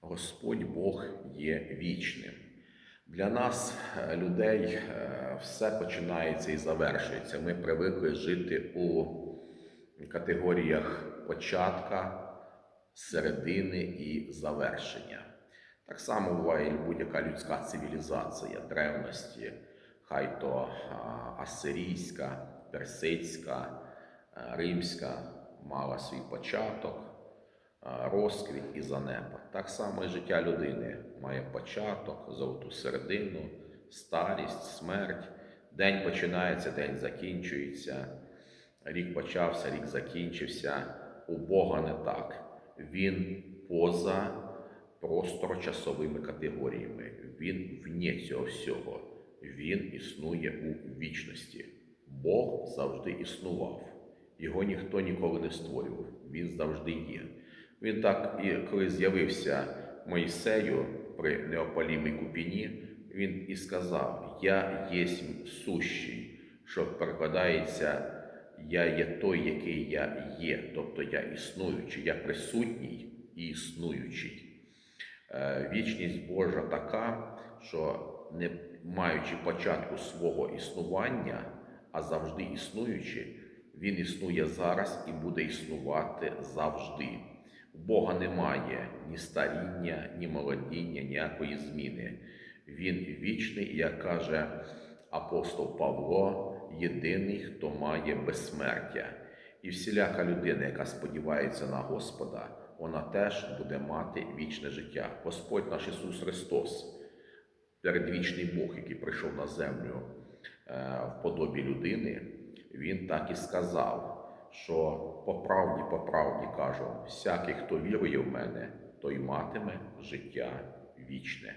Господь Бог є вічним. Для нас, е, людей, е, все починається і завершується. Ми привикли жити у категоріях початка, середини і завершення. Так само буває і будь-яка людська цивілізація древності, хай то асирійська, персидська, римська мала свій початок, розквіт і занепад. Так само і життя людини має початок, золоту середину, старість, смерть. День починається, день закінчується. Рік почався, рік закінчився. У Бога не так. Він поза просторочасовими категоріями. Він вне цього всього. Він існує у вічності. Бог завжди існував. Його ніхто ніколи не створював. Він завжди є. Він так і коли з'явився Моїсею при неопалімій купіні, він і сказав: Я єсмь сущий, що перекладається Я є той, який я є, тобто я існуючий, я присутній і існуючий. Е, Вічність Божа така, що не маючи початку свого існування, а завжди існуючи, він існує зараз і буде існувати завжди. Бога немає ні старіння, ні молодіння, ніякої зміни. Він вічний, як каже апостол Павло, єдиний, хто має безсмертя. І всіляка людина, яка сподівається на Господа, вона теж буде мати вічне життя. Господь наш Ісус Христос, передвічний Бог, який прийшов на землю е, в подобі людини, Він так і сказав, що по правді, по правді кажу, всякий, хто вірує в мене, той матиме життя вічне.